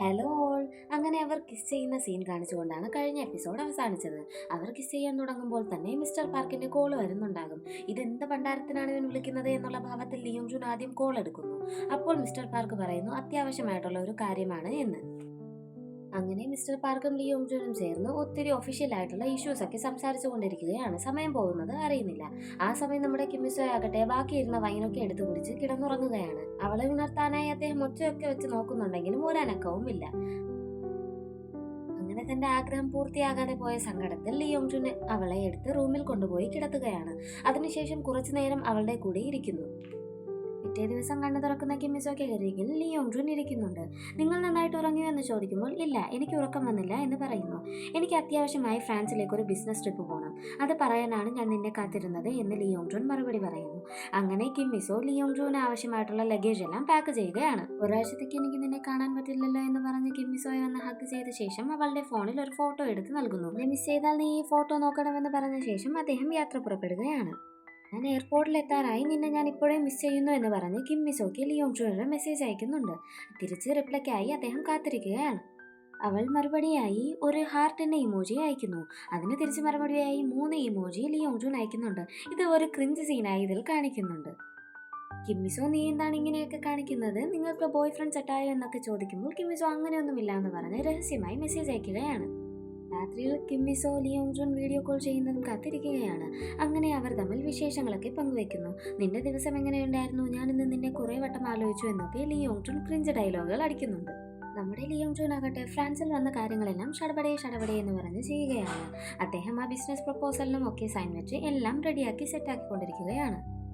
Hello all അങ്ങനെ അവർ kiss ചെയ്യുന്ന scene കാണിച്ചുകൊണ്ടാണ് കഴിഞ്ഞ എപ്പിസോഡ് അവസാനിച്ചത്. അവർ കിസ് ചെയ്യാൻ തുടങ്ങുമ്പോൾ തന്നെ മിസ്റ്റർ പാർക്കിന്റെ കോൾ വരുന്നുണ്ടാകും. ഇതെന്ത് ഭണ്ഡാരത്തിനാണ് ഇവൻ വിളിക്കുന്നത് എന്നുള്ള ഭാവത്തിൽ ലിയോൺ ജുൻ ആദ്യം കോൾ എടുക്കുന്നു. അപ്പോൾ മിസ്റ്റർ പാർക്ക് പറയുന്നു അത്യാവശ്യമായിട്ടുള്ള ഒരു കാര്യമാണ് എന്ന്. അങ്ങനെ മിസ്റ്റർ പാർക്കും ലീ ജൂനും ചേർന്ന് ഒത്തിരി ഒഫീഷ്യൽ ആയിട്ടുള്ള ഇഷ്യൂസ് ഒക്കെ സംസാരിച്ചു കൊണ്ടിരിക്കുകയാണ്. സമയം പോകുന്നത് അറിയുന്നില്ല. ആ സമയം നമ്മുടെ കിമ്മിസോ ആകട്ടെ ബാക്കിയിരുന്ന വൈനൊക്കെ എടുത്തു കുടിച്ച് കിടന്നുറങ്ങുകയാണ്. അവളെ ഉണർത്താനായി അദ്ദേഹം ഒച്ചയൊക്കെ വെച്ച് നോക്കുന്നുണ്ടെങ്കിലും ഒരനക്കവും ഇല്ല. അങ്ങനെ തന്റെ ആഗ്രഹം പൂർത്തിയാകാതെ പോയ സങ്കടത്തിൽ ലീ ജുൻ അവളെ എടുത്ത് റൂമിൽ കൊണ്ടുപോയി കിടത്തുകയാണ്. അതിനുശേഷം കുറച്ചു നേരം അവളുടെ കൂടെ ഇരിക്കുന്നു. പിറ്റേ ദിവസം കണ്ണു തുറക്കുന്ന കിമ്മിസോയ്ക്ക് അരികിൽ ലിയോങ് ജുൻ ഇരിക്കുന്നുണ്ട്. നിങ്ങൾ നന്നായിട്ട് ഉറങ്ങിയോ എന്ന് ചോദിക്കുമ്പോൾ ഇല്ല എനിക്ക് ഉറക്കം വന്നില്ല എന്ന് പറയുന്നു. എനിക്ക് അത്യാവശ്യമായി ഫ്രാൻസിലേക്ക് ഒരു ബിസിനസ് ട്രിപ്പ് പോകണം അത് പറയാനാണ് ഞാൻ നിന്നെ കാത്തിരുന്നത് എന്ന് ലിയോങ് ജുൻ മറുപടി പറയുന്നു. അങ്ങനെ കിമ്മിസോ ലിയോങ് ജുവിന് ആവശ്യമായിട്ടുള്ള ലഗേജ് എല്ലാം പാക്ക് ചെയ്യുകയാണ്. ഒരാഴ്ചത്തേക്ക് എനിക്ക് നിന്നെ കാണാൻ പറ്റില്ലല്ലോ എന്ന് പറഞ്ഞ് കിമ്മിസോയെ വന്ന് ഹഗ് ചെയ്ത ശേഷം അവളുടെ ഫോണിൽ ഒരു ഫോട്ടോ എടുത്ത് നൽകുന്നു. മിസ് ചെയ്താൽ നീ ഈ ഫോട്ടോ നോക്കണമെന്ന് പറഞ്ഞ ശേഷം അദ്ദേഹം യാത്ര പുറപ്പെടുകയാണ്. ഞാൻ എയർപോർട്ടിൽ എത്താറായി നിന്നെ ഞാൻ ഇപ്പോഴേ മിസ് ചെയ്യുന്നു എന്ന് പറഞ്ഞ് കിം മിസോക്ക് ലിയോങ് ചുഴന് മെസ്സേജ് അയക്കുന്നുണ്ട്. തിരിച്ച് റിപ്ലൈക്കായി അദ്ദേഹം കാത്തിരിക്കുകയാണ്. അവൾ മറുപടിയായി ഒരു ഹാർട്ടിന്റെ ഇമോജി അയക്കുന്നു. അതിന് തിരിച്ച് മറുപടിയായി മൂന്ന് ഇമോജി ലിയോങ് ജൂൺ അയക്കുന്നുണ്ട്. ഇത് ഒരു ക്രിഞ്ച് സീനായി ഇതിൽ കാണിക്കുന്നുണ്ട്. കിമ്മിസോ നീ എന്താണ് ഇങ്ങനെയൊക്കെ കാണിക്കുന്നത്? നിങ്ങൾക്ക് ബോയ് ഫ്രണ്ട് സെറ്റായോ എന്നൊക്കെ ചോദിക്കുമ്പോൾ കിമ്മിസോ അങ്ങനെയൊന്നുമില്ല എന്ന് പറഞ്ഞ് രഹസ്യമായി മെസ്സേജ് അയക്കുകയാണ്. രാത്രിയിൽ കിമ്മിസോ ലിയോങ് ജൂൺ വീഡിയോ കോൾ ചെയ്യുന്നതും കാത്തിരിക്കുകയാണ്. അങ്ങനെ അവർ തമ്മിൽ വിശേഷങ്ങളൊക്കെ പങ്കുവെക്കുന്നു. നിന്റെ ദിവസം എങ്ങനെയുണ്ടായിരുന്നു? ഞാനിന്ന് നിന്നെ കുറേ വട്ടം ആലോചിച്ചു എന്നൊക്കെ ലിയോങ് ജൂൺ ക്രിഞ്ച് ഡയലോഗുകൾ അടിക്കുന്നുണ്ട്. നമ്മുടെ ലിയോങ് ജോൺ ആകട്ടെ ഫ്രാൻസിൽ വന്ന കാര്യങ്ങളെല്ലാം ഷടപടേ ഷടപടേ എന്ന് പറഞ്ഞ് ചെയ്യുകയാണ്. അദ്ദേഹം ആ ബിസിനസ് പ്രപ്പോസലിനും ഒക്കെ സൈൻ വെച്ച് എല്ലാം റെഡിയാക്കി സെറ്റാക്കിക്കൊണ്ടിരിക്കുകയാണ്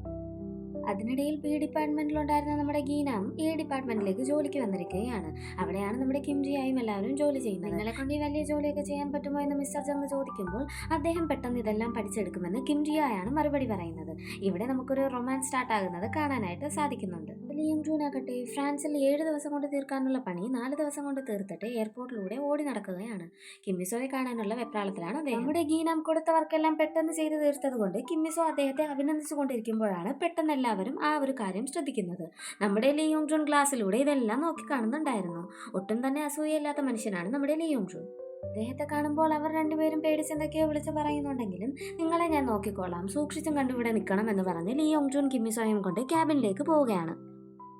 അതിനിടയിൽ ബി ഡിപ്പാർട്ട്മെന്റിലുണ്ടായിരുന്ന നമ്മുടെ ഗീനാം എ ഡിപ്പാർട്ട്മെന്റിലേക്ക് ജോലിക്ക് വന്നിരിക്കുകയാണ്. അവിടെയാണ് നമ്മുടെ കിംജിയായും എല്ലാവരും ജോലി ചെയ്യുന്നത്. നിങ്ങളെ കൊണ്ട് ഈ വലിയ ജോലിയൊക്കെ ചെയ്യാൻ പറ്റുമോ എന്ന് മിസ്റ്റർ ജങ് ചോദിക്കുമ്പോൾ അദ്ദേഹം പെട്ടെന്ന് ഇതെല്ലാം പഠിച്ചെടുക്കുമെന്ന് കിംജിയായാണ് മറുപടി പറയുന്നത്. ഇവിടെ നമുക്കൊരു റൊമാൻസ് സ്റ്റാർട്ട് ആകുന്നത് കാണാനായിട്ട് സാധിക്കുന്നുണ്ട്. ലിയം ജൂൺ ആകട്ടെ ഫ്രാൻസിൽ ഏഴ് ദിവസം കൊണ്ട് തീർക്കാനുള്ള പണി നാല് ദിവസം കൊണ്ട് തീർത്തിട്ട് എയർപോർട്ടിലൂടെ ഓടി നടക്കുകയാണ്. കിമ്മിസോയെ കാണാനുള്ള വെപ്രാളത്തിലാണ് അദ്ദേഹം. നമ്മുടെ ഗീനാം കൊടുത്ത വർക്കെല്ലാം പെട്ടെന്ന് ചെയ്ത് തീർത്തത് കൊണ്ട് കിമ്മിസോ അദ്ദേഹത്തെ അഭിനന്ദിച്ചുകൊണ്ടിരിക്കുമ്പോഴാണ് പെട്ടെന്ന് എല്ലാവരും ആ ഒരു കാര്യം ശ്രദ്ധിക്കുന്നത്. നമ്മുടെ ലിയോങ് ജോൺ ഗ്ലാസ്സിലൂടെ ഇതെല്ലാം നോക്കി കാണുന്നുണ്ടായിരുന്നു. ഒട്ടും തന്നെ അസൂയയില്ലാത്ത മനുഷ്യനാണ് നമ്മുടെ ലിയോങ് ജോൺ. അദ്ദേഹത്തെ കാണുമ്പോൾ അവർ രണ്ടുപേരും പേടിച്ചെന്തൊക്കെയോ വിളിച്ച് പറയുന്നുണ്ടെങ്കിലും നിങ്ങളെ ഞാൻ നോക്കിക്കോളാം സൂക്ഷിച്ചും കണ്ടുവിടെ നിൽക്കണം എന്ന് പറഞ്ഞ് ലിയോങ് ജോൺ കിമ്മിസോയും കൊണ്ട് ക്യാബിനിലേക്ക് പോവുകയാണ്.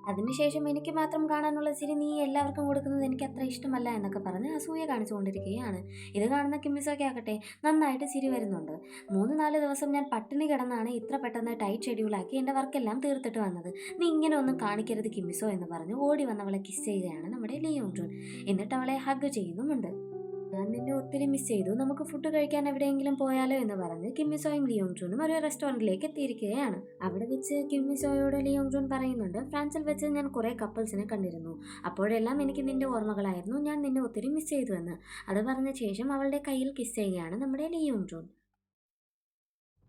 അതിനുശേഷം എനിക്ക് മാത്രം കാണാനുള്ള ചിരി നീ എല്ലാവർക്കും കൊടുക്കുന്നത് എനിക്ക് അത്ര ഇഷ്ടമല്ല എന്നൊക്കെ പറഞ്ഞ് അസൂയ കാണിച്ചുകൊണ്ടിരിക്കുകയാണ് ഇത് കാണുന്ന കിമ്മിസൊക്കെ ആകട്ടെ നന്നായിട്ട് ചിരി വരുന്നുണ്ട്. മൂന്ന് നാല് ദിവസം ഞാൻ പട്ടിണി കിടന്നാണ് ഇത്ര പെട്ടെന്ന് ടൈറ്റ് ഷെഡ്യൂളാക്കി എന്റെ വർക്കെല്ലാം തീർത്തിട്ട് വന്നത്. നീ ഇങ്ങനെ ഒന്നും കാണിക്കരുത് കിമ്മിസോ എന്ന് പറഞ്ഞ് ഓടി വന്നവളെ കിസ് ചെയ്യുകയാണ് നമ്മുടെ ലിയോൺ എന്നിട്ട് അവളെ ഹഗ് ചെയ്യുന്നുമുണ്ട്. ഞാൻ നിന്നെ ഒത്തിരി മിസ് ചെയ്തു. നമുക്ക് ഫുഡ് കഴിക്കാൻ എവിടെയെങ്കിലും പോയാലോ എന്ന് പറഞ്ഞ് കിമ്മിസോയും ലിയോങ് ജൂണും ഒരു റെസ്റ്റോറന്റിലേക്ക് എത്തിയിരിക്കുകയാണ്. അവിടെ വെച്ച് കിമ്മിസോയോട് ലിയോങ് ജൂൺ പറയുന്നുണ്ട് ഫ്രാൻസിൽ വെച്ച് ഞാൻ കുറേ കപ്പിൾസിനെ കണ്ടിരുന്നു. അപ്പോഴെല്ലാം എനിക്ക് നിന്റെ ഓർമ്മകളായിരുന്നു. ഞാൻ നിന്നെ ഒത്തിരി മിസ് ചെയ്തു എന്ന് അത് പറഞ്ഞ ശേഷം അവളുടെ കയ്യിൽ കിസ് ചെയ്യുകയാണ് നമ്മുടെ ലിയോങ് ജൂൺ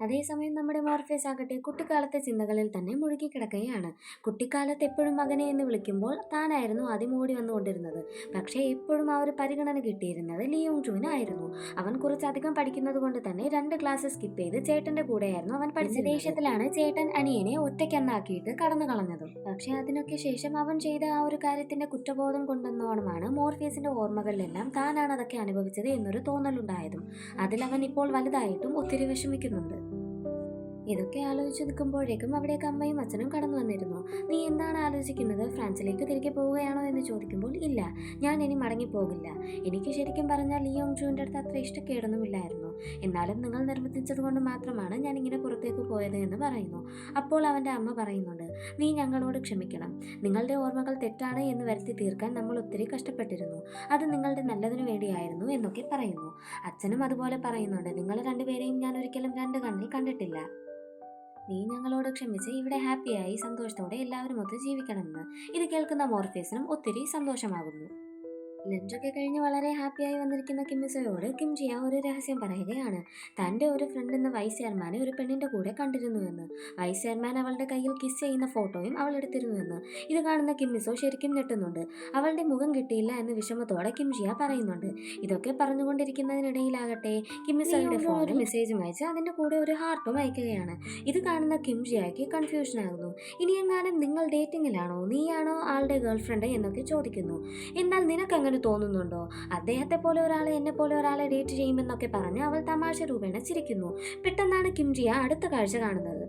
അതേസമയം നമ്മുടെ മോർഫേസ് ആകട്ടെ കുട്ടിക്കാലത്തെ ചിന്തകളിൽ തന്നെ മുഴുകി കിടക്കുകയാണ് കുട്ടിക്കാലത്ത് എപ്പോഴും മകനെ എന്ന് വിളിക്കുമ്പോൾ താനായിരുന്നു ആദ്യം ഓടി വന്നുകൊണ്ടിരുന്നത്. പക്ഷേ എപ്പോഴും ആ ഒരു പരിഗണന കിട്ടിയിരുന്നത് ലിയോങ് ജുവിനായിരുന്നു അവൻ കുറച്ചധികം പഠിക്കുന്നത് കൊണ്ട് തന്നെ രണ്ട് ക്ലാസ് സ്കിപ്പ് ചെയ്ത് ചേട്ടന്റെ കൂടെയായിരുന്നു അവൻ പഠിച്ച ദേഷ്യത്തിലാണ് ചേട്ടൻ അനിയനെ ഒറ്റയ്ക്കെന്നാക്കിയിട്ട് കടന്നു കളഞ്ഞത്. പക്ഷേ അതിനൊക്കെ ശേഷം അവൻ ചെയ്ത ആ ഒരു കാര്യത്തിന്റെ കുറ്റബോധം കൊണ്ടെന്നോണമാണ് മോർഫിയസിന്റെ ഓർമ്മകളിലെല്ലാം താനാണ് അതൊക്കെ അനുഭവിച്ചത് എന്നൊരു തോന്നലുണ്ടായതും. അതിലവൻ ഇപ്പോൾ വലുതായിട്ടും ഒത്തിരി വിഷമിക്കുന്നുണ്ട്. ഇതൊക്കെ ആലോചിച്ച് നിൽക്കുമ്പോഴേക്കും അവിടേക്ക് അമ്മയും അച്ഛനും കടന്നു വന്നിരുന്നു. നീ എന്താണ് ആലോചിക്കുന്നത്? ഫ്രാൻസിലേക്ക് തിരികെ പോവുകയാണോ എന്ന് ചോദിക്കുമ്പോൾ ഇല്ല. ഞാൻ ഇനി മടങ്ങിപ്പോകില്ല. എനിക്ക് ശരിക്കും പറഞ്ഞാൽ ലിയോങ് ജൂവിന്റെ അടുത്ത് അത്ര ഇഷ്ടക്കേടൊന്നുമില്ലായിരുന്നു. എന്നാലും നിങ്ങൾ നിർബന്ധിച്ചത് കൊണ്ട് മാത്രമാണ് ഞാൻ ഇങ്ങനെ പുറത്തേക്ക് പോയത് എന്ന് പറയുന്നു. അപ്പോൾ അവന്റെ അമ്മ പറയുന്നുണ്ട് നീ ഞങ്ങളോട് ക്ഷമിക്കണം. നിങ്ങളുടെ ഓർമ്മകൾ തെറ്റാണ് എന്ന് വരുത്തി തീർക്കാൻ നമ്മൾ ഒത്തിരി കഷ്ടപ്പെട്ടിരുന്നു. അത് നിങ്ങളുടെ നല്ലതിനു വേണ്ടിയായിരുന്നു എന്നൊക്കെ പറയുന്നു. അച്ഛനും അതുപോലെ പറയുന്നുണ്ട് നിങ്ങൾ രണ്ടുപേരെയും ഞാൻ ഒരിക്കലും രണ്ട് കണ്ണിൽ കണ്ടിട്ടില്ല. നീ ഞങ്ങളോട് ക്ഷമിച്ച് ഇവിടെ ഹാപ്പിയായി സന്തോഷത്തോടെ എല്ലാവരും ഒത്ത് ജീവിക്കണമെന്ന്. ഇത് കേൾക്കുന്ന മോർഫേസിനും ഒത്തിരി സന്തോഷമാകുന്നു. ലഞ്ചൊക്കെ കഴിഞ്ഞ് വളരെ ഹാപ്പിയായി വന്നിരിക്കുന്ന കിമ്മിസയോട് കിം ജിയ ഒരു രഹസ്യം പറയുകയാണ്. തന്റെ ഒരു ഫ്രണ്ട് എന്ന വൈസ് ചെയർമാനെ ഒരു പെണ്ണിന്റെ കൂടെ കണ്ടിരുന്നുവെന്ന് വൈസ് ചെയർമാൻ അവളുടെ കയ്യിൽ കിസ് ചെയ്യുന്ന ഫോട്ടോയും അവൾ എടുത്തിരുന്നുവെന്ന് ഇത് കാണുന്ന കിമ്മിസോ ശരിക്കും ഞെട്ടുന്നുണ്ട്. അവളുടെ മുഖം കിട്ടിയില്ല എന്ന് വിഷമത്തോടെ കിം ജിയ പറയുന്നുണ്ട്. ഇതൊക്കെ പറഞ്ഞുകൊണ്ടിരിക്കുന്നതിനിടയിലാകട്ടെ കിമ്മിസോയുടെ ഫോണിൽ മെസ്സേജും അയച്ച് അതിന്റെ കൂടെ ഒരു ഹാർട്ടും അയക്കുകയാണ്. ഇത് കാണുന്ന കിം ജിയയ്ക്ക് കൺഫ്യൂഷൻ ആകുന്നു. ഇനി എങ്ങാനും നിങ്ങൾ ഡേറ്റിങ്ങിലാണോ നീയാണോ ആളുടെ ഗേൾഫ്രണ്ട് എന്നൊക്കെ ചോദിക്കുന്നു. എന്നാൽ നിനക്ക് അങ്ങനെ തോന്നുന്നുണ്ടോ? അദ്ദേഹത്തെ പോലെ ഒരാളെ എന്നെ പോലെ ഒരാളെ ഡേറ്റ് ചെയ്യുമെന്നൊക്കെ പറഞ്ഞ് അവൾ തമാശ രൂപേണ ചിരിക്കുന്നു. പെട്ടെന്നാണ് കിംജിയ അടുത്ത കാഴ്ച കാണുന്നത്.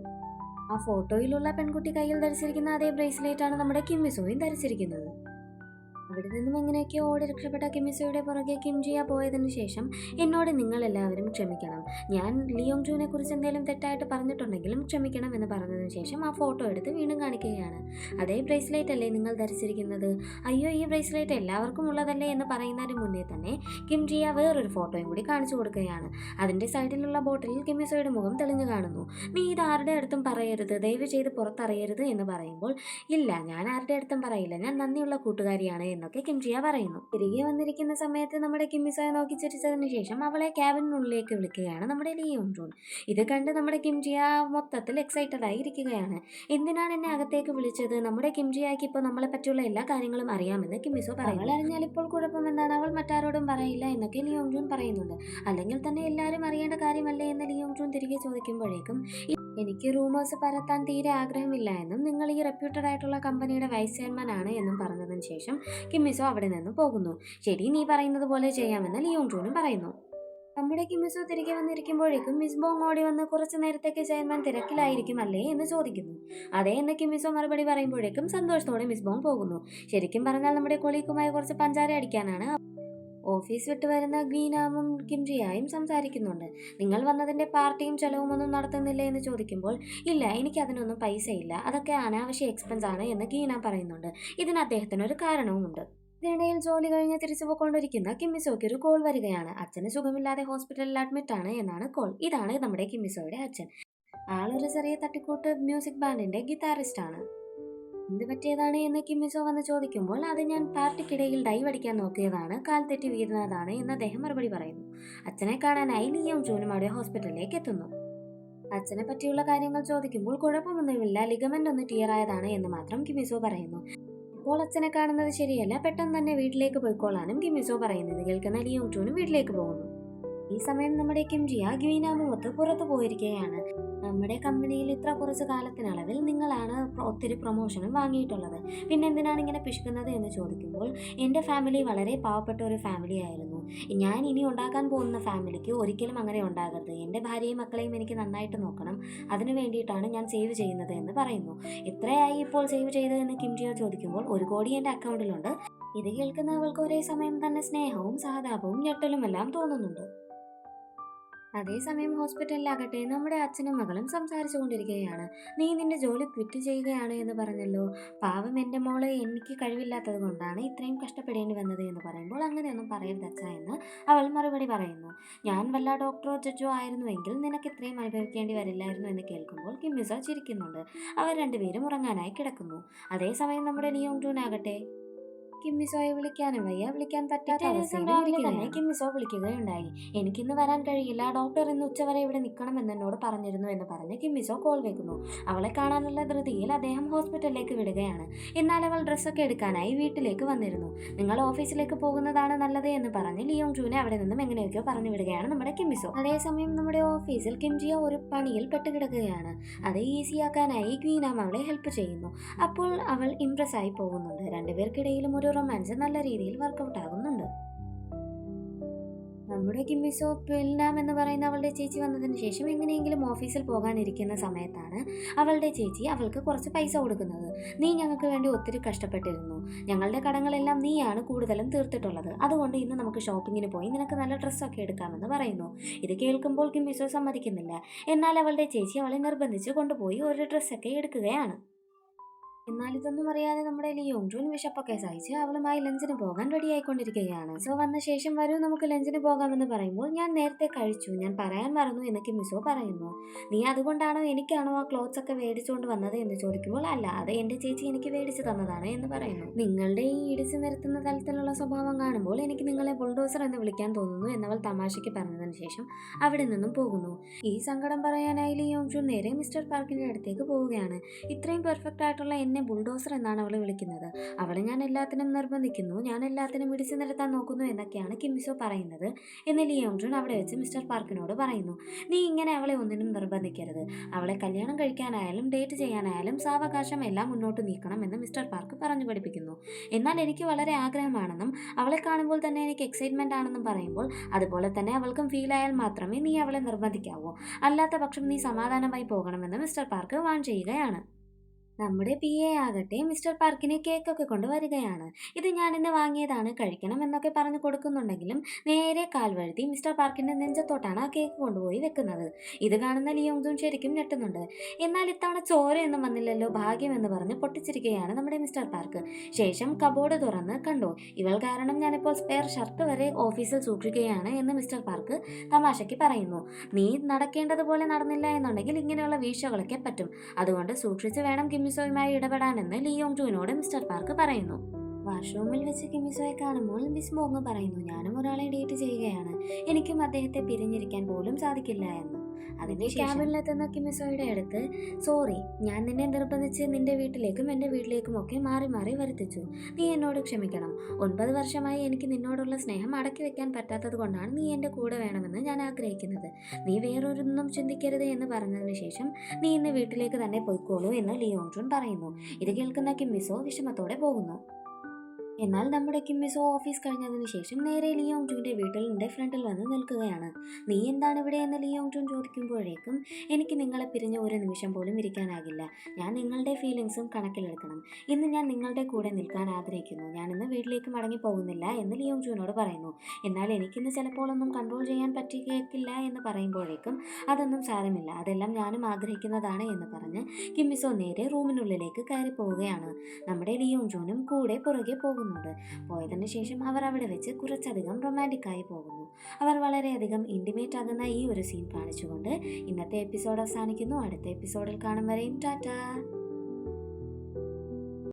ആ ഫോട്ടോയിലുള്ള പെൺകുട്ടി കയ്യിൽ ധരിച്ചിരിക്കുന്ന അതേ ബ്രേസ്ലെറ്റ് ആണ് നമ്മുടെ കിമ്മിസോയും ധരിച്ചിരിക്കുന്നത്. അവിടെ നിന്നും എങ്ങനെയൊക്കെ ഓടി രക്ഷപ്പെട്ട കിമിസയുടെ പുറകെ കിംജിയ പോയതിനു ശേഷം എന്നോട് നിങ്ങൾ എല്ലാവരും ക്ഷമിക്കണം. ഞാൻ ലിയോങ് ജൂനെ കുറിച്ച് എന്തെങ്കിലും തെറ്റായിട്ട് പറഞ്ഞിട്ടുണ്ടെങ്കിലും ക്ഷമിക്കണം എന്ന് പറഞ്ഞതിന് ശേഷം ആ ഫോട്ടോ എടുത്ത് വീണ്ടും കാണിക്കുകയാണ്. അതേ ബ്രേസ്ലെറ്റ് അല്ലേ നിങ്ങൾ ധരിച്ചിരിക്കുന്നത്? അയ്യോ ഈ ബ്രേസ്ലെറ്റ് എല്ലാവർക്കും ഉള്ളതല്ലേ എന്ന് പറയുന്നതിന് മുന്നേ തന്നെ കിംജിയ വേറൊരു ഫോട്ടോയും കൂടി കാണിച്ചു കൊടുക്കുകയാണ്. അതിന്റെ സൈഡിലുള്ള ബോട്ടിൽ കിമിസയുടെ മുഖം തെളിഞ്ഞു കാണുന്നു. നീ ഇത് ആരുടെ അടുത്തും പറയരുത്? ദയവ് ചെയ്ത് പുറത്തറിയരുത് എന്ന് പറയുമ്പോൾ ഇല്ല ഞാൻ ആരുടെ അടുത്തും പറയില്ല. ഞാൻ നന്ദിയുള്ള കൂട്ടുകാരിയാണ് എന്നൊക്കെ കിംഷിയ പറയുന്നു. തിരികെ വന്നിരിക്കുന്ന സമയത്ത് നമ്മുടെ കിമ്മിസോയെ നോക്കി ചിരിച്ചതിന് ശേഷം അവളെ ക്യാബിനുള്ളിലേക്ക് വിളിക്കുകയാണ് നമ്മുടെ ലിയോൺ ജൂൺ. ഇത് കണ്ട് നമ്മുടെ കിംജിയ മൊത്തത്തിൽ എക്സൈറ്റഡ് ആയിരിക്കുകയാണ് എന്തിനാണ് എന്നെ അകത്തേക്ക് വിളിച്ചത്? നമ്മുടെ കിം ജിയാക്ക് ഇപ്പോൾ നമ്മളെ പറ്റിയുള്ള എല്ലാ കാര്യങ്ങളും അറിയാമെന്ന് കിമ്മിസോ പറയും അവൾ അറിഞ്ഞാൽ ഇപ്പോൾ കുഴപ്പം എന്താണ്? അവൾ മറ്റാരോടും പറയില്ല എന്നൊക്കെ ലിയോങ് ജൂൺ പറയുന്നുണ്ട്. അല്ലെങ്കിൽ തന്നെ എല്ലാവരും അറിയേണ്ട കാര്യമല്ലേ എന്ന് ലിയോങ് ജൂൺ തിരികെ ചോദിക്കുമ്പോഴേക്കും "ഇ- എനിക്ക് റൂമേഴ്സ് പരത്താൻ തീരെ ആഗ്രഹമില്ല എന്നും നിങ്ങൾ ഈ റെപ്യൂട്ടഡ് ആയിട്ടുള്ള കമ്പനിയുടെ വൈസ് ചെയർമാൻ ആണ് എന്നും പറഞ്ഞതിന് ശേഷം കിമ്മിസോ അവിടെ നിന്ന് പോകുന്നു. ശരി നീ പറയുന്നത് പോലെ ചെയ്യാമെന്ന് ലിയോൺ ട്രൂനും പറയുന്നു. നമ്മുടെ കിമ്മിസോ തിരികെ വന്നിരിക്കുമ്പോഴേക്കും മിസ് ബോങ് ഓടി വന്ന് കുറച്ച് നേരത്തേക്ക് ചെയർമാൻ തിരക്കിലായിരിക്കും അല്ലേ എന്ന് ചോദിക്കുന്നു. അതേ എന്ന് കിമ്മിസോ മറുപടി പറയുമ്പോഴേക്കും സന്തോഷത്തോടെ മിസ് ബോങ് പോകുന്നു. ശരിക്കും പറഞ്ഞാൽ നമ്മുടെ കൊളീക്കുമായി കുറച്ച് പഞ്ചാര അടിക്കാനാണ് ഓഫീസ് വിട്ട് വരുന്ന ഗ്വീനാമും കിംജിയായും സംസാരിക്കുന്നുണ്ട്. നിങ്ങൾ വന്നതിന്റെ പാർട്ടിയും ചെലവും ഒന്നും നടത്തുന്നില്ല എന്ന് ചോദിക്കുമ്പോൾ ഇല്ല എനിക്ക് അതിനൊന്നും പൈസ ഇല്ല അതൊക്കെ അനാവശ്യ എക്സ്പെൻസ് ആണ് എന്ന് ഗീന പറയുന്നുണ്ട്. ഇതിന് അദ്ദേഹത്തിന് ഒരു കാരണവുമുണ്ട്. ഇതിനിടയിൽ ജോലി കഴിഞ്ഞ് തിരിച്ചു പോയിക്കൊണ്ടിരിക്കുന്ന കിമ്മിസോയ്ക്ക് ഒരു കോൾ വരികയാണ്. അച്ഛന് സുഖമില്ലാതെ ഹോസ്പിറ്റലിൽ അഡ്മിറ്റ് ആണ് എന്നാണ് കോൾ. ഇതാണ് നമ്മുടെ കിമ്മിസോയുടെ അച്ഛൻ. ആളൊരു ചെറിയ തട്ടിക്കൂട്ട് മ്യൂസിക് ബാൻഡിന്റെ ഗിറ്റാറിസ്റ്റ് ആണ് എന്ത് പറ്റിയതാണ് എന്ന് കിമ്മിസോ വന്ന് ചോദിക്കുമ്പോൾ അത് ഞാൻ പാർട്ടിക്കിടയിൽ ഡൈവ് അടിക്കാൻ നോക്കിയതാണ്. കാൽ തെറ്റി വീഴുന്നതാണ് എന്ന് അദ്ദേഹം മറുപടി പറയുന്നു. അച്ഛനെ കാണാനായി ലിയോം ജൂനും ഹോസ്പിറ്റലിലേക്ക് എത്തുന്നു. അച്ഛനെ പറ്റിയുള്ള കാര്യങ്ങൾ ചോദിക്കുമ്പോൾ കുഴപ്പമൊന്നുമില്ല ലിഗമെന്റ് ഒന്ന് ടിയർ ആയതാണ് എന്ന് മാത്രം കിമിസോ പറയുന്നു. ഇപ്പോൾ അച്ഛനെ കാണുന്നത് ശരിയല്ല പെട്ടെന്ന് തന്നെ വീട്ടിലേക്ക് പോയിക്കോളാനും കിമിസോ പറയുന്നത് കേൾക്കുന്ന ലിയോങ് ടൂനും വീട്ടിലേക്ക് പോകുന്നു. ഈ സമയം നമ്മുടെ കിംജിയ ഗ്വീനാമുമൊത്ത് പുറത്തു പോയിരിക്കുകയാണ്. നമ്മുടെ കമ്പനിയിൽ ഇത്ര കുറച്ച് കാലത്തിനളവിൽ നിങ്ങളാണ് ഒത്തിരി പ്രൊമോഷനും വാങ്ങിയിട്ടുള്ളത്. പിന്നെ എന്തിനാണ് ഇങ്ങനെ പിശുക്കുന്നത് എന്ന് ചോദിക്കുമ്പോൾ എന്റെ ഫാമിലി വളരെ പാവപ്പെട്ട ഒരു ഫാമിലി ആയിരുന്നു. ഞാൻ ഇനി ഉണ്ടാക്കാൻ പോകുന്ന ഫാമിലിക്ക് ഒരിക്കലും അങ്ങനെ ഉണ്ടാകരുത്. എന്റെ ഭാര്യയും മക്കളെയും എനിക്ക് നന്നായിട്ട് നോക്കണം. അതിനു വേണ്ടിയിട്ടാണ് ഞാൻ സേവ് ചെയ്യുന്നത് എന്ന് പറയുന്നു. എത്രയായി ഇപ്പോൾ സേവ് ചെയ്തതെന്ന് കിംജിയോ ചോദിക്കുമ്പോൾ ഒരു കോടി എന്റെ അക്കൗണ്ടിലുണ്ട്. ഇത് കേൾക്കുന്നവൾക്ക് ഒരേ സമയം തന്നെ സ്നേഹവും സഹതാപവും ഞെട്ടലുമെല്ലാം തോന്നുന്നുണ്ട്. അതേസമയം ഹോസ്പിറ്റലിലാകട്ടെ നമ്മുടെ അച്ഛനും മകളും സംസാരിച്ചു കൊണ്ടിരിക്കുകയാണ്. നീ നിന്റെ ജോലി ക്വിറ്റ് ചെയ്യുകയാണ് എന്ന് പറഞ്ഞല്ലോ. പാവം എന്റെ മോളെ എനിക്ക് കഴിവില്ലാത്തത് കൊണ്ടാണ് ഇത്രയും കഷ്ടപ്പെടേണ്ടി വന്നത് എന്ന് പറയുമ്പോൾ അങ്ങനെയൊന്നും പറയരുത് അച്ഛ എന്ന് അവൾ മറുപടി പറയുന്നു. ഞാൻ വല്ല ഡോക്ടറോ ജഡ്ജോ ആയിരുന്നുവെങ്കിൽ നിനക്ക് ഇത്രയും അനുഭവിക്കേണ്ടി വരില്ലായിരുന്നു എന്ന് കേൾക്കുമ്പോൾ കിമ്മിസ ചിരിക്കുന്നുണ്ട്. അവർ രണ്ടുപേരും ഉറങ്ങാനായി കിടക്കുന്നു. അതേസമയം നമ്മുടെ ലിയോങ് ടൂനാകട്ടെ കിമ്മിസോയെ വിളിക്കാനും വയ്യ. വിളിക്കാൻ പറ്റാത്ത അവസ്ഥയിൽ തന്നെ കിമ്മിസോ വിളിക്കുകയുണ്ടായി. എനിക്കിന്ന് വരാൻ കഴിയില്ല. ഡോക്ടർ ഇന്ന് ഉച്ചവരെ ഇവിടെ നിൽക്കണമെന്ന് എന്നോട് പറഞ്ഞിരുന്നു എന്ന് പറഞ്ഞ് കിമ്മിസോ കോൾ വെക്കുന്നു. അവളെ കാണാനുള്ള ധൃതിയിൽ അദ്ദേഹം ഹോസ്പിറ്റലിലേക്ക് വിടുകയാണ്. എന്നാൽ അവൾ ഡ്രസ്സൊക്കെ എടുക്കാനായി വീട്ടിലേക്ക് വന്നിരുന്നു. നിങ്ങൾ ഓഫീസിലേക്ക് പോകുന്നതാണ് നല്ലത് എന്ന് പറഞ്ഞ് ലിയോങ് ജൂനെ അവിടെ നിന്നും എങ്ങനെയൊക്കെയോ പറഞ്ഞു വിടുകയാണ് നമ്മുടെ കിമ്മിസോ അതേസമയം നമ്മുടെ ഓഫീസിൽ കിംജിയ ഒരു പണിയിൽ പെട്ടുകിടക്കുകയാണ് അത് ഈസിയാക്കാനായി ഗ്വീനാം അവളെ ഹെൽപ്പ് ചെയ്യുന്നു. അപ്പോൾ അവൾ ഇംപ്രസ് ആയി പോകുന്നുണ്ട്. രണ്ടുപേർക്കിടയിലും ഒരു റൊമാൻസ് നല്ല രീതിയിൽ വർക്കൗട്ട് ആകുന്നുണ്ട്. നമ്മുടെ കിമ്മിസോ പെൽനാം എന്ന് പറയുന്ന അവളുടെ ചേച്ചി വന്നതിന് ശേഷം എങ്ങനെയെങ്കിലും ഓഫീസിൽ പോകാനിരിക്കുന്ന സമയത്താണ് അവളുടെ ചേച്ചി അവൾക്ക് കുറച്ച് പൈസ കൊടുക്കുന്നത്. നീ ഞങ്ങൾക്ക് വേണ്ടി ഒത്തിരി കഷ്ടപ്പെട്ടിരുന്നു. ഞങ്ങളുടെ കടങ്ങളെല്ലാം നീയാണ് കൂടുതലും തീർത്തിട്ടുള്ളത്. അതുകൊണ്ട് ഇന്ന് നമുക്ക് ഷോപ്പിങ്ങിന് പോയി നിനക്ക് നല്ല ഡ്രസ്സൊക്കെ എടുക്കാമെന്ന് പറയുന്നു. ഇത് കേൾക്കുമ്പോൾ കിമ്മിസോ സമ്മതിക്കുന്നില്ല. എന്നാൽ അവളുടെ ചേച്ചി അവളെ നിർബന്ധിച്ച് കൊണ്ടുപോയി ഒരു ഡ്രസ്സൊക്കെ എടുക്കുകയാണ്. എന്നാൽ ഇതൊന്നും അറിയാതെ നമ്മുടെ ലിയോങ് ജൂൻ വിശപ്പൊക്കെ സഹിച്ച് അവളുമായി ലഞ്ചിന് പോകാൻ റെഡി ആയിക്കൊണ്ടിരിക്കുകയാണ്. സോ വന്ന ശേഷം വരൂ നമുക്ക് ലഞ്ചിന് പോകാമെന്ന് പറയുമ്പോൾ ഞാൻ നേരത്തെ കഴിച്ചു ഞാൻ പറയാൻ മറന്നു എന്ന് കിമിസോ പറയുന്നു. നീ അതുകൊണ്ടാണോ എനിക്കാണോ ആ ക്ലോത്ത്സ് ഒക്കെ മേടിച്ചുകൊണ്ട് വന്നത് എന്ന് ചോദിക്കുമ്പോൾ അല്ല അത് എന്റെ ചേച്ചി എനിക്ക് മേടിച്ചു തന്നതാണ് എന്ന് പറയുന്നു. നിങ്ങളുടെ ഈ ഇടിച്ചു നിരത്തുന്ന തരത്തിലുള്ള സ്വഭാവം കാണുമ്പോൾ എനിക്ക് നിങ്ങളെ ബുൾഡോസർ എന്ന് വിളിക്കാൻ തോന്നുന്നു എന്നവൾ തമാശയ്ക്ക് പറഞ്ഞതിന് ശേഷം അവിടെ നിന്നും പോകുന്നു. ഈ സങ്കടം പറയാനായി ലിയോൺ ജൂൻ നേരെ മിസ്റ്റർ പാർക്കിന്റെ അടുത്തേക്ക് പോവുകയാണ്. ഇത്രയും പെർഫെക്റ്റ് ആയിട്ടുള്ള എന്നെ ബുൾഡോസർ എന്നാണ് അവൾ വിളിക്കുന്നത്. അവളെ ഞാൻ എല്ലാത്തിനും നിർബന്ധിക്കുന്നു. ഞാൻ എല്ലാത്തിനും ഇടിച്ചു നിരത്താൻ നോക്കുന്നു എന്നൊക്കെയാണ് കിമിസോ പറയുന്നത്. എന്ന് ജൂൺ അവിടെ വെച്ച് മിസ്റ്റർ പാർക്കിനോട് പറയുന്നു. നീ ഇങ്ങനെ അവളെ ഒന്നിനും നിർബന്ധിക്കരുത്. അവളെ കല്യാണം കഴിക്കാനായാലും ഡേറ്റ് ചെയ്യാനായാലും സാവകാശം എല്ലാം മുന്നോട്ട് നീക്കണം എന്ന് മിസ്റ്റർ പാർക്ക് പറഞ്ഞു പഠിപ്പിക്കുന്നു. എന്നാൽ എനിക്ക് വളരെ ആഗ്രഹമാണെന്നും അവളെ കാണുമ്പോൾ തന്നെ എനിക്ക് എക്സൈറ്റ്മെന്റ് ആണെന്നും പറയുമ്പോൾ അതുപോലെ തന്നെ അവൾക്കും ഫീൽ ആയാൽ മാത്രമേ നീ അവളെ നിർബന്ധിക്കാവൂ. അല്ലാത്ത പക്ഷം നീ സമാധാനമായി പോകണമെന്ന് മിസ്റ്റർ പാർക്ക് വാൺ ചെയ്യുകയാണ്. നമ്മുടെ പി എ ആകട്ടെ മിസ്റ്റർ പാർക്കിനെ കേക്കൊക്കെ കൊണ്ട് വരികയാണ്. ഇത് ഞാൻ ഇന്ന് വാങ്ങിയതാണ് കഴിക്കണം എന്നൊക്കെ പറഞ്ഞു കൊടുക്കുന്നുണ്ടെങ്കിലും നേരെ കാൽവഴുതി മിസ്റ്റർ പാർക്കിന്റെ നെഞ്ചത്തോട്ടാണ് ആ കേക്ക് കൊണ്ടുപോയി വെക്കുന്നത്. ഇത് കാണുന്ന ലിയോങ്സും ശരിക്കും ഞെട്ടുന്നുണ്ട്. എന്നാൽ ഇത്തവണ ചോരയൊന്നും വന്നില്ലല്ലോ ഭാഗ്യം എന്ന് പറഞ്ഞ് പൊട്ടിച്ചിരിക്കുകയാണ് നമ്മുടെ മിസ്റ്റർ പാർക്ക്. ശേഷം കബോർഡ് തുറന്ന് കണ്ടോ. ഇവൾ കാരണം ഞാനിപ്പോൾ സ്പെയർ ഷർട്ട് വരെ ഓഫീസിൽ സൂക്ഷിക്കുകയാണ് എന്ന് മിസ്റ്റർ പാർക്ക് തമാശയ്ക്ക് പറയുന്നു. നീ നടക്കേണ്ടതുപോലെ നടന്നില്ല എന്നുണ്ടെങ്കിൽ ഇങ്ങനെയുള്ള വീഴ്ചകളൊക്കെ പറ്റും. അതുകൊണ്ട് സൂക്ഷിച്ച് വേണം കിമിസോയുമായി ഇടപെടാനെന്ന് ലിയോങ് ജൂനോട് മിസ്റ്റർ പാർക്ക് പറയുന്നു. വാഷ്റൂമിൽ വെച്ച് കിമിസോയെ കാണുമ്പോൾ മിസ് മോങ് പറയുന്നു ഞാനും ഒരാളെ ഡേറ്റ് ചെയ്യുകയാണ്. എനിക്കും അദ്ദേഹത്തെ പിരിഞ്ഞിരിക്കാൻ പോലും സാധിക്കില്ല എന്ന്. അതിന്റെ ക്യാബിനിലെത്തുന്ന കിമിസോയുടെ അടുത്ത് സോറി ഞാൻ നിന്നെ നിർബന്ധിച്ച് നിന്റെ വീട്ടിലേക്കും എന്റെ വീട്ടിലേക്കും ഒക്കെ മാറി മാറി വരുത്തിച്ചു. നീ എന്നോട് ക്ഷമിക്കണം. ഒൻപത് വർഷമായി എനിക്ക് നിന്നോടുള്ള സ്നേഹം അടക്കി വെക്കാൻ പറ്റാത്തത് കൊണ്ടാണ് നീ എന്റെ കൂടെ വേണമെന്ന് ഞാൻ ആഗ്രഹിക്കുന്നത്. നീ വേറൊരൊന്നും ചിന്തിക്കരുത് എന്ന് പറഞ്ഞതിന് ശേഷം നീ ഇന്ന് വീട്ടിലേക്ക് തന്നെ പോയിക്കോളൂ എന്ന് ലിയോൺ പറയുന്നു. ഇത് കേൾക്കുന്ന കിമ്മിസോ വിഷമത്തോടെ പോകുന്നു. എന്നാൽ നമ്മുടെ കിമ്മിസോ ഓഫീസ് കഴിഞ്ഞതിന് ശേഷം നേരെ ലിയോങ് ജൂന്റെ വീട്ടിലിന്റെ ഫ്രണ്ടിൽ വന്ന് നിൽക്കുകയാണ്. നീ എന്താണ് ഇവിടെ? എന്ന് ലിയോങ് ജുൻ ചോദിക്കുമ്പോഴേക്കും എനിക്ക് നിങ്ങളെ പിരിഞ്ഞ് ഒരു നിമിഷം പോലും ഇരിക്കാനാകില്ല. ഞാൻ നിങ്ങളുടെ ഫീലിങ്സും കണക്കിലെടുക്കണം. ഇന്ന് ഞാൻ നിങ്ങളുടെ കൂടെ നിൽക്കാൻ ആഗ്രഹിക്കുന്നു. ഞാൻ ഇന്ന് വീട്ടിലേക്ക് മടങ്ങി പോകുന്നില്ല എന്ന് ലിയോങ് ജൂനോട് പറയുന്നു. എന്നാൽ എനിക്കിന്ന് ചിലപ്പോൾ ഒന്നും കൺട്രോൾ ചെയ്യാൻ പറ്റിയേക്കില്ല എന്ന് പറയുമ്പോഴേക്കും അതൊന്നും സാരമില്ല. അതെല്ലാം ഞാനും ആഗ്രഹിക്കുന്നതാണ് എന്ന് പറഞ്ഞ് കിമ്മിസോ നേരെ റൂമിനുള്ളിലേക്ക് കയറി പോവുകയാണ് നമ്മുടെ ലിയോങ് ജൂനും കൂടെ പുറകെ പോകുന്നുണ്ട്. പോയതിന് ശേഷം അവർ അവിടെ വെച്ച് കുറച്ചധികം റൊമാന്റിക് ആയി പോകുന്നു. അവർ വളരെയധികം ഇന്റിമേറ്റ് ആകുന്ന ഈ ഒരു സീൻ കാണിച്ചുകൊണ്ട് ഇന്നത്തെ എപ്പിസോഡ് അവസാനിക്കുന്നു. അടുത്ത എപ്പിസോഡിൽ കാണും വരെയും. ടാറ്റാ.